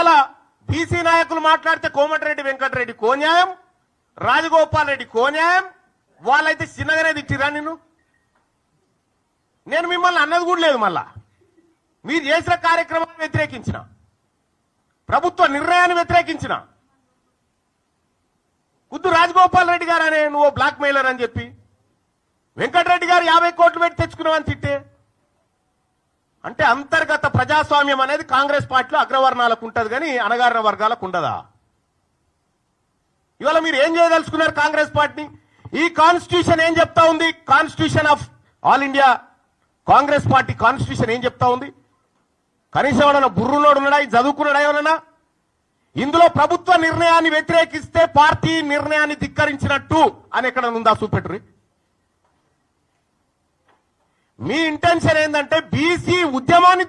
ఇలా బీసీ నాయకులు మాట్లాడితే కోమటిరెడ్డి వెంకటరెడ్డి కోన్యాయం రాజగోపాల్ రెడ్డి కోన్యాయం వాళ్ళైతే చిన్నగానే తిట్టిరా నిన్ను? నేను మిమ్మల్ని అన్నది కూడా లేదు మళ్ళా. మీరు చేసిన కార్యక్రమాన్ని వ్యతిరేకించిన ప్రభుత్వ నిర్ణయాన్ని వ్యతిరేకించిన. కుద్దు రాజగోపాల్ రెడ్డి గారు అనే నువ్వు బ్లాక్ మెయిలర్ అని చెప్పి వెంకటరెడ్డి గారు యాభై కోట్లు పెట్టి తెచ్చుకున్నావని తిట్టే. అంటే అంతర్గత ప్రజాస్వామ్యం అనేది కాంగ్రెస్ పార్టీలో అగ్రవర్ణాలకు ఉంటుంది కానీ అణగారిన వర్గాలకు ఉండదా? ఇవాళ మీరు ఏం చేయదలుచుకున్నారు కాంగ్రెస్ పార్టీ ఈ కాన్స్టిట్యూషన్ ఏం చెప్తా ఉంది? Constitution of all India Congress party constitution ఏం చెప్తా ఉంది? కనీసం ఎవడన్నా బుర్రులోడు ఉన్నాడా చదువుకున్నాడా ఎవరన్నా ఇందులో ప్రభుత్వ నిర్ణయాన్ని వ్యతిరేకిస్తే పార్టీ నిర్ణయాన్ని ధిక్కరించినట్టు అని ఎక్కడ ఉందా? చూపెట్టురి మీ ఇంటెన్షన్ ఏంటంటే బీసీ ఉద్యమాన్ని